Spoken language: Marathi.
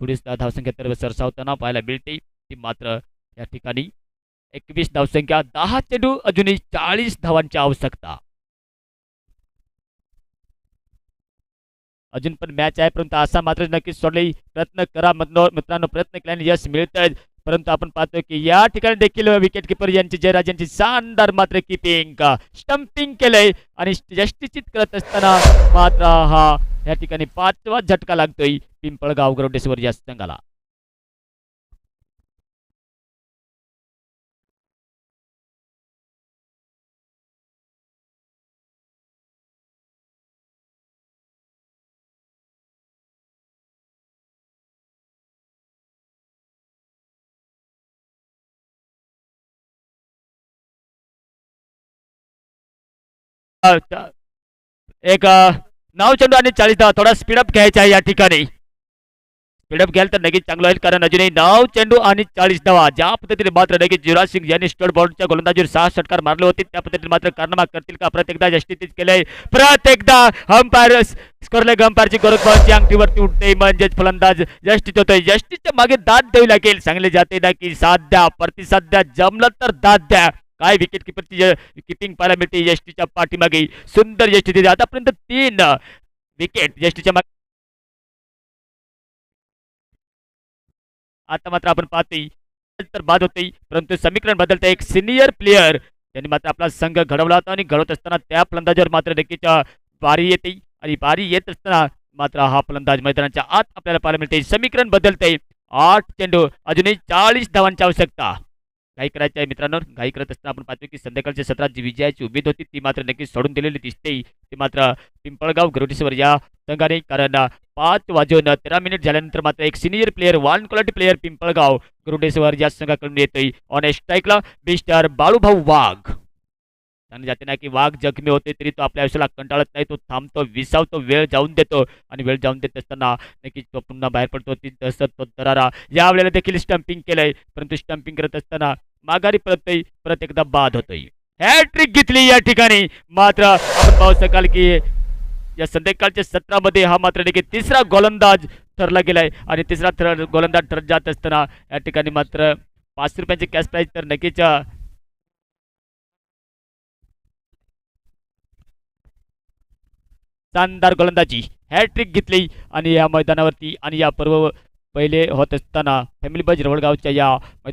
थोडीच धावसंख्या तर सरसावताना पाहायला मिळते. ती मात्र या ठिकाणी एकवीस धावसंख्या दहा चेंडू अजूनही चाळीस धावांची आवश्यकता. अजून पण मॅच आहे परंतु असा मात्र नक्कीच सोडले. प्रयत्न करा मित्रांनो प्रयत्न केल्याने यश मिळतंय. परंतु आपण पाहतो की या ठिकाणी देखील विकेट किपर यांची जयराज यांची शानदार मात्र किपिंग स्टम्पिंग केलंय. आणि यष्टीचित करत असताना मात्र हा या ठिकाणी पाचवा झटका लागतोय पिंपळगाव गरोडेश्वर या संघाला. एक नऊ चेंडू आणि चाळीस धावा थोडा स्पीडअप घ्यायचा स्पीडअप घ्याल तर नक्कीच चांगलं होईल, कारण अजूनही नऊ चेंडू आणि चाळीस धावा ज्या पद्धतीने मात्र नक्कीच युवराज सिंग यांनी स्टोर बॉलच्या गोलंदाजीवर सहा षटकार मारले होते, त्या पद्धतीने मात्र कारनामा करतील का? प्रत्येकदा यष्टीतीत केलंय. प्रत्येकदा अंपायर स्कोरलेग अंपायरची गरज बॉलची अंगठीवरती उठते म्हणजेच फलंदाज यष्टीत होतोय. यष्टीच्या मागे दाद द्यावी लागेल. सांगले जाते ना की साथ द्या, जमलं तर दाद द्या. काय विकेट किपरची किपिंग पाहायला मिळते यष्टीच्या पाठीमागे सुंदर यष्टी दिली. आतापर्यंत तीन विकेट यष्टीच्या मागे. आता मात्र आपण पाहतोय तर बाद होते परंतु समीकरण बदलतं एक सिनियर प्लेयर त्यांनी मात्र आपला संघ घडवला होता आणि घडवत असताना त्या फलंदाजावर मात्र नक्कीच्या बारी येते. आणि बारी येत असताना मात्र हा फलंदाज मैदानाच्या आत आपल्याला पाहायला मिळते समीकरण बदलते आठ चेंडू अजूनही चाळीस धावांची आवश्यकता. घाई करायची आहे मित्रांनो? घाई करत असताना आपण पाहतो की संध्याकाळच्या सत्रात जी विजयाची उमेद होती ती मात्र नक्कीच सोडून दिलेली दिसते. ती मात्र पिंपळगाव गरुडेश्वर या संघाने कारण पाच वाजून तेरा मिनिट झाल्यानंतर मात्र एक senior player one quality player Pimpalgaon Garudeshwar या संघाकडून येतोय. ऑन ए स्ट्राईकला मिस्टर बाळूभाऊ वाघ. त्यांना जाते ना की वाघ जखमी होते तरी तो आपल्या आयुष्याला कंटाळत नाही तो थांबतो विसावतो वेळ जाऊन देतो. आणि वेळ जाऊन देत असताना नक्कीच तो पुन्हा बाहेर पडतो ती दसत तो दरारा. यावेळेला देखील स्टम्पिंग केलंय. परंतु स्टम्पिंग करत असताना माघारी परतही परत एकदा बाद होतोय. हॅट्रिक घेतली या ठिकाणी. मात्र आपण पाहू शकाल की या संध्याकाळच्या सत्रामध्ये हा मात्र देखील तिसरा गोलंदाज ठरला गेलाय. आणि तिसरा थर गोलंदाज ठरत जात असताना या ठिकाणी मात्र पाचशे रुपयांची कॅश प्राईज तर नक्कीच शानदार गोलंदाजी हॅट्रिक घेतली आणि या मैदानावरती आणि या पर्व पहिले होत असताना फॅमिली बज रवळगावच्या या मैदान